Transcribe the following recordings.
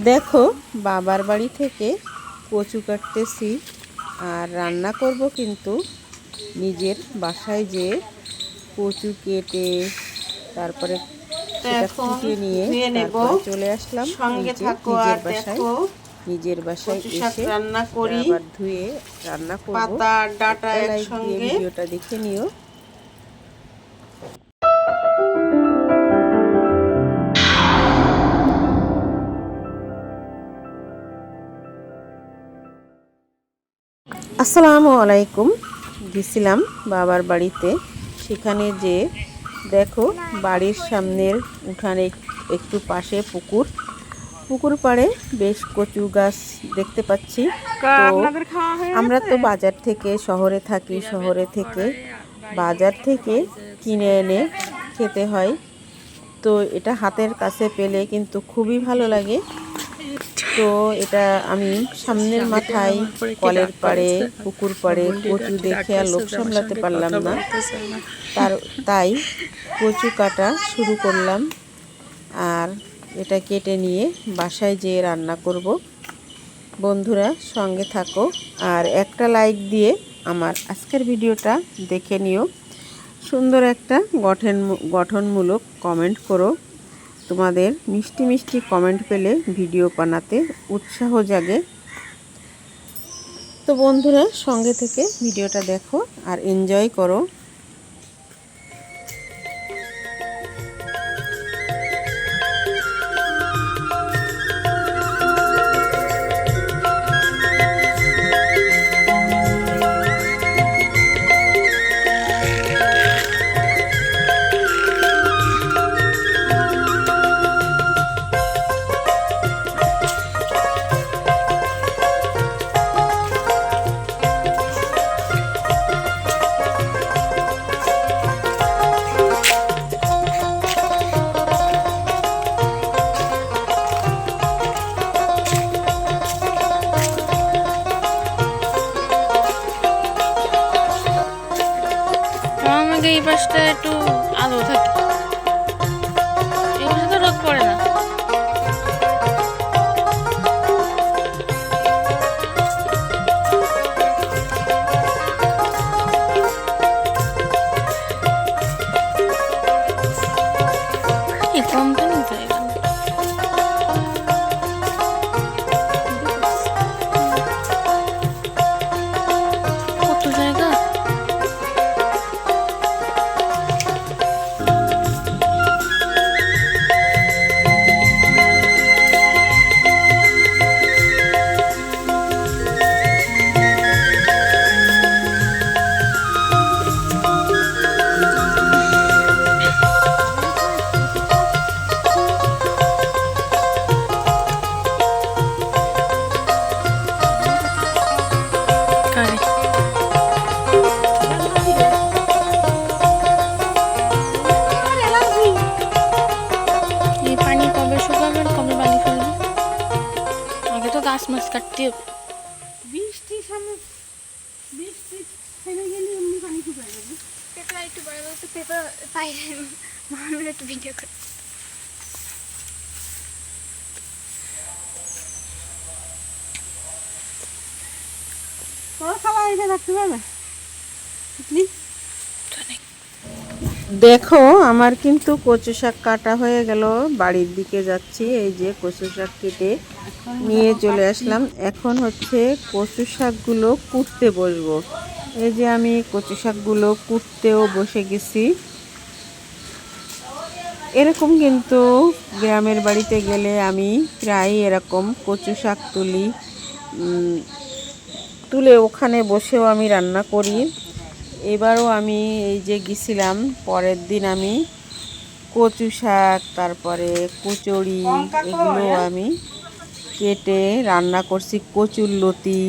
দেখো বাবার বাড়ি থেকে কচু কাটতেছি আর রান্না করব কিন্তু নিজের বাসায় যে কচু কেটে তারপরে সেটা ফুটিয়ে নিয়ে তারপরে চলে আসলাম সঙ্গে থাকো নিজের আর বাসায়। দেখো নিজের বাসায় এসে রান্না করি। আবার ধুয়ে রান্না করব। পাতা ডাটা একসঙ্গে। ভিডিওটা দেখে নিও। আসসালামু আলাইকুম। গেছিলাম বাবার বাড়িতে। সেখানে যে দেখো বাড়ির সামনের উঠানে একটু পাশে পুকুর। পুকুর পাড়ে বেশ কচু গাছ দেখতে পাচ্ছি। তো আমরা তো বাজার থেকে শহরে থাকি শহরে থেকে বাজার থেকে কিনে এনে খেতে হয়। তো এটা হাতের কাছে পেলে কিন্তু খুবই ভালো লাগে। তো এটা আমি সামনের মাথায় কলের পাড়ে, পুকুর পাড়ে, কচু দেখে আর লোক সামলাতে পারলাম না। তার, তাই কচু কাটা শুরু করলাম আর এটা কেটে নিয়ে বাসায় যেয়ে রান্না করব। বন্ধুরা সঙ্গে থাকো আর একটা লাইক দিয়ে আমার আজকের ভিডিওটা দেখে নিও। সুন্দর একটা গঠন, গঠনমূলক কমেন্ট করো। তোমাদের মিষ্টি মিষ্টি কমেন্ট পেলে ভিডিও বানাতে উৎসাহ জাগে। তো বন্ধুরা, সঙ্গে থেকে ভিডিওটা দেখো আর এনজয় করো। আমাকে এই পাশটা একটু আলো থাকে গাছ মাছ কাটতে হবে। বৃষ্টি সামনে বৃষ্টি থেমে গেলে এমনি পানি যাবে। পেপার একটু বড় বড় পেপার একটু ভিডিও করে। দেখো আমার কিন্তু কচু শাক কাটা হয়ে গেল। বাড়ির দিকে যাচ্ছি এই যে কচু শাক কেটে নিয়ে চলে আসলাম। এখন হচ্ছে কচু শাকগুলো কুটতে বসবো। এই যে আমি কচু শাকগুলো কুটতেও বসে গেছি। এরকম কিন্তু গ্রামের বাড়িতে গেলে আমি প্রায় এরকম কচু শাক তুলি। তুলে ওখানে বসেও আমি রান্না করি। এবারও আমি এই যে গেছিলাম, পরের দিন আমি কচু শাক, তারপরে কচুরি, এগুলো আমি কেটে রান্না করছি কচুর লতি।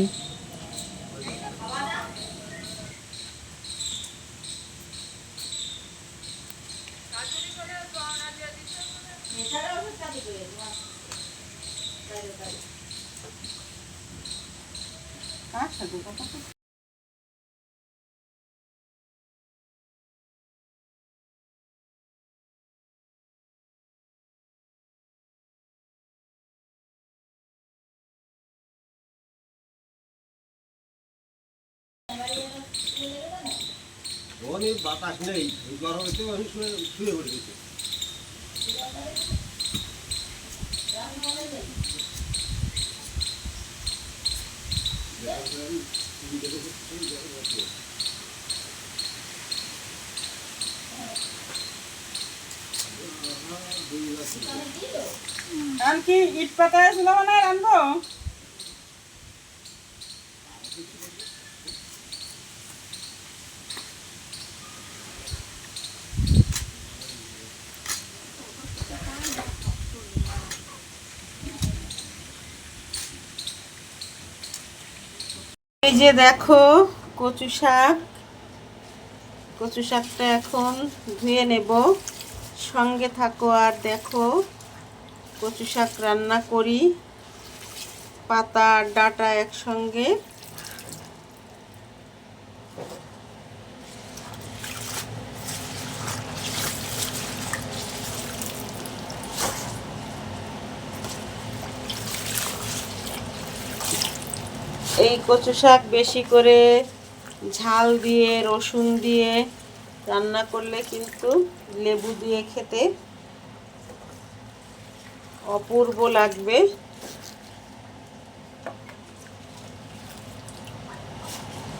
সাথে অনেক বাতাস নেই, এই গরমেতে আমি শুয়ে শুয়ে পড়ে গেছি। আর কি, ইট পাতায় ছিল মানে রানবো যে দেখো, কচু শাক। কচু শাকটা এখন ধুয়ে নেব। সঙ্গে থাকো আর দেখো, কচু শাক রান্না করি। পাতা আর ডাটা একসঙ্গে। এই কচু শাক বেশি করে ঝাল দিয়ে, রসুন দিয়ে রান্না করলে কিন্তু লেবু দিয়ে খেতে অপূর্ব লাগবে।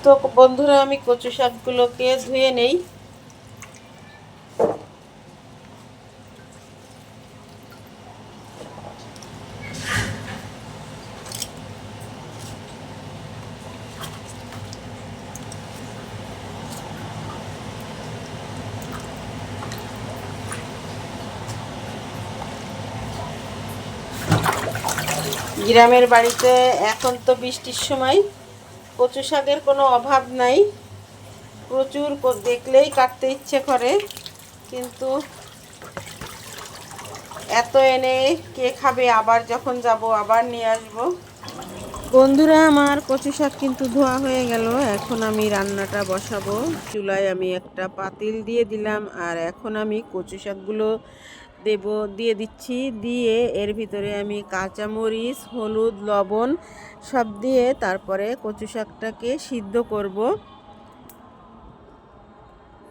তো বন্ধুরা, আমি কচু শাকগুলোকে ধুয়ে নেই। গ্রামের বাড়িতে এখন তো বৃষ্টির সময় কচু শাকের কোনো অভাব নাই। প্রচুর দেখলেই কাটতে ইচ্ছে করে, কিন্তু এত এনে কে খাবে? আবার যখন যাব, আবার নিয়ে আসব। বন্ধুরা, আমার কচু শাক কিন্তু ধোয়া হয়ে গেল। এখন আমি রান্নাটা বসাবো। চুলায় আমি একটা পাতিল দিয়ে দিলাম, আর এখন আমি কচু শাকগুলো দেব, দিয়ে দিচ্ছি। দিয়ে এর ভিতরে আমি কাঁচামরিচ, হলুদ, লবণ সব দিয়ে তারপরে কচু শাকটাকে সিদ্ধ করব।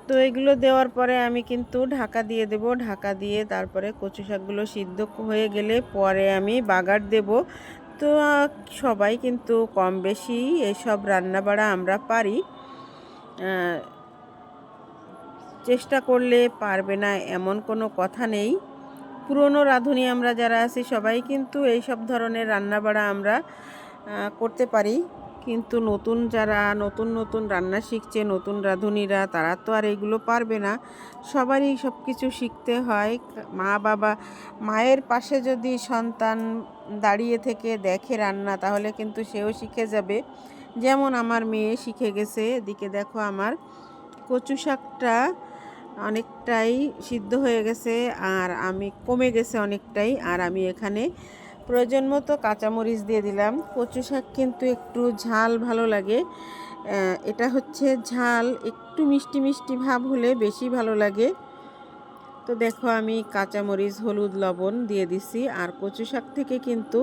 তো এগুলো দেওয়ার পরে আমি কিন্তু ঢাকা দিয়ে দেব। ঢাকা দিয়ে তারপরে কচু শাকগুলো সিদ্ধ হয়ে গেলে পরে আমি বাগার দেব। তো সবাই কিন্তু কম বেশি এসব রান্নাবাড়া আমরা পারি। চেষ্টা করলে পারবে না, এমন কোনো কথা নেই। পুরনো রাঁধুনি আমরা যারা আছি, সবাই কিন্তু এই সব ধরনের রান্নাবাড়া আমরা করতে পারি। কিন্তু নতুন যারা, নতুন নতুন রান্না শিখছে, নতুন রাঁধুনিরা, তারা তো আর এইগুলো পারবে না। সবারই সব কিছু শিখতে হয়। মা বাবা, মায়ের পাশে যদি সন্তান দাঁড়িয়ে থেকে দেখে রান্না, তাহলে কিন্তু সেও শিখে যাবে। যেমন আমার মেয়ে শিখে গেছে, এদিকে দেখো আমার কচু শাকটা অনেকটাই সিদ্ধ হয়ে গেছে আর আমি কমে গেছে অনেকটাই। আর আমি এখানে প্রয়োজন মতো কাঁচামরিচ দিয়ে দিলাম। কচু শাক কিন্তু একটু ঝাল ভালো লাগে। এটা হচ্ছে ঝাল, একটু মিষ্টি মিষ্টি ভাব হলে বেশি ভালো লাগে। তো দেখো আমি কাঁচামরিচ, হলুদ, লবণ দিয়ে দিছি। আর কচু শাক থেকে কিন্তু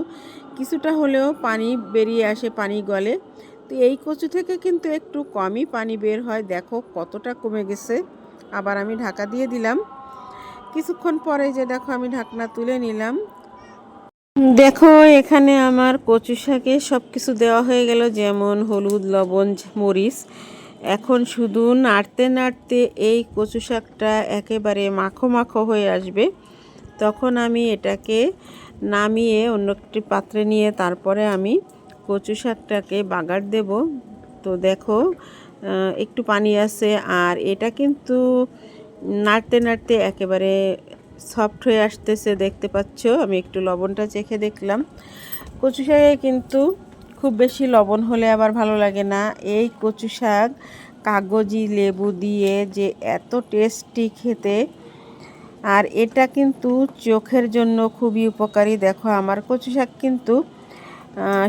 কিছুটা হলেও পানি বেরিয়ে আসে, পানি গলে। তো এই কচু থেকে কিন্তু একটু কমই পানি বের হয়। দেখো কতটা কমে গেছে। আবার আমি ঢাকা দিয়ে দিলাম। কিছুক্ষণ পরে যে দেখো আমি ঢাকনা তুলে নিলাম। দেখো এখানে আমার কচু শাকে সব কিছু দেওয়া হয়ে গেল, যেমন হলুদ, লবণ, মরিচ। এখন শুধু নাড়তে নাড়তে এই কচু শাকটা একেবারে মাখো মাখো হয়ে আসবে। তখন আমি এটাকে নামিয়ে অন্য একটি পাত্রে নিয়ে তারপরে আমি কচু শাকটাকে বাগার দেব। তো দেখো একটু পানি আছে আর এটা কিন্তু নাড়তে নাড়তে একেবারে সফট হয়ে আসতেছে, দেখতে পাচ্ছ? আমি একটু লবণটা চেখে দেখলাম। কচু শাকে কিন্তু খুব বেশি লবণ হলে আবার ভালো লাগে না। এই কচু শাক কাগজি, লেবু দিয়ে যে এত টেস্টি খেতে, আর এটা কিন্তু চোখের জন্য খুবই উপকারী। দেখো, আমার কচু শাক কিন্তু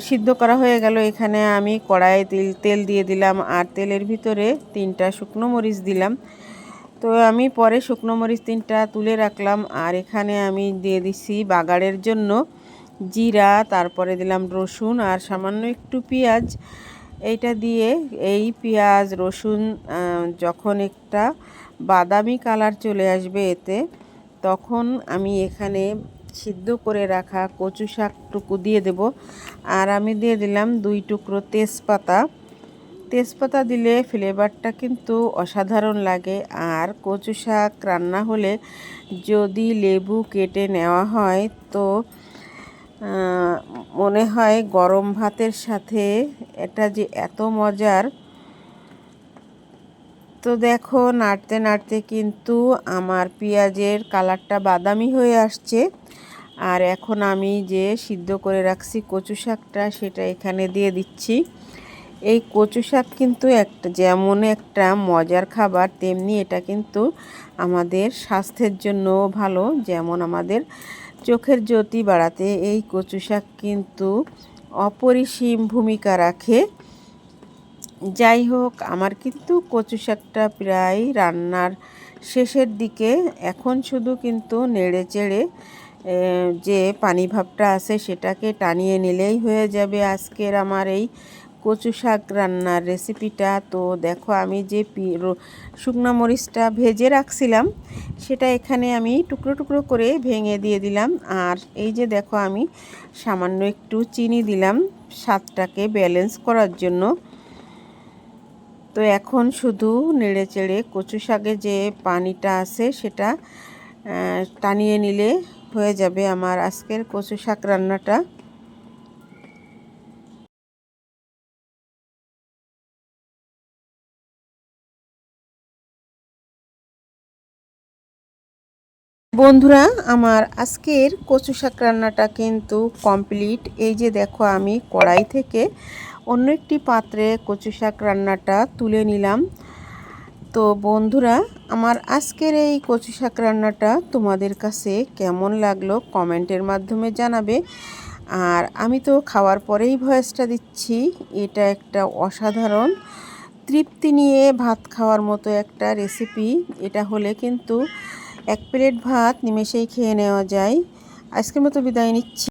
সিদ্ধ করা হয়ে গেল। এখানে আমি কড়াইয়ে তেল তেল দিয়ে দিলাম আর তেলের ভিতরে তিনটা শুকনো মরিচ দিলাম। তো আমি পরে শুকনো মরিচ তিনটা তুলে রাখলাম আর এখানে আমি দিয়ে দিছি বাগাড়ের জন্য জিরা, তারপরে দিলাম রসুন আর সামান্য একটু পেঁয়াজ। এইটা দিয়ে এই পেঁয়াজ, রসুন যখন একটা বাদামি কালার চলে আসবে এতে, তখন আমি এখানে সিদ্ধ করে রাখা কচু শাকটুকু দিয়ে দেব। আর আমি দিয়ে দিলাম দুই টুকরো তেজপাতা। তেজপাতা দিলে ফ্লেভারটা কিন্তু অসাধারণ লাগে। আর কচু শাক রান্না হলে যদি লেবু কেটে নেওয়া হয়, তো মনে হয় গরম ভাতের সাথে এটা যে এত মজার তো দেখো, নাড়তে নাড়তে কিন্তু আমার পেঁয়াজের কালারটা বাদামি হয়ে আসছে। আর এখন আমি যে সিদ্ধ করে রাখছি কচু শাকটা, সেটা এখানে দিয়ে দিচ্ছি। এই কচু শাক কিন্তু একটা, যেমন একটা মজার খাবার, তেমনি এটা কিন্তু আমাদের স্বাস্থ্যের জন্য ভালো। যেমন আমাদের চোখের জ্যোতি বাড়াতে এই কচু শাক কিন্তু অপরিসীম ভূমিকা রাখে। যাই হোক, আমার কিন্তু কচু শাকটা প্রায় রান্নার শেষের দিকে। এখন শুধু কিন্তু নেড়ে চেড়ে যে পানি ভাবটা আছে সেটাকে টানিয়ে নিলেই হয়ে যাবে আজকের আমার এই কচু শাক রান্নার রেসিপিটা। তো দেখো, আমি যে শুকনো মরিচটা ভেজে রাখছিলাম, সেটা এখানে আমি টুকরো টুকরো করে ভেঙে দিয়ে দিলাম। আর এই যে দেখো, আমি সামান্য একটু চিনি দিলাম স্বাদটাকে ব্যালেন্স করার জন্য। তো এখন শুধু নেড়ে চেড়ে কচু শাকে যে পানিটা আছে সেটা টানিয়ে নিলে হয়ে যাবে আমার আজকের কচু শাক রান্নাটা। বন্ধুরা, আমার আজকের কচু শাক রান্নাটা কিন্তু কমপ্লিট। এই যে দেখো আমি কড়াই থেকে অন্য একটি পাত্রে কচু শাক রান্নাটা তুলে নিলাম। তো বন্ধুরা, আমার আজকের এই কচু শাক রান্নাটা তোমাদের কাছে কেমন লাগল কমেন্টের মাধ্যমে জানাবে। আর আমি তো খাওয়ার পরেই ভয়েসটা দিচ্ছি, এটা একটা অসাধারণ, তৃপ্তি নিয়ে ভাত খাওয়ার মতো একটা রেসিপি। এটা হলে কিন্তু এক প্লেট ভাত নিমেষেই খেয়ে নেওয়া যায়। আজকের মতো বিদায় নিচ্ছি।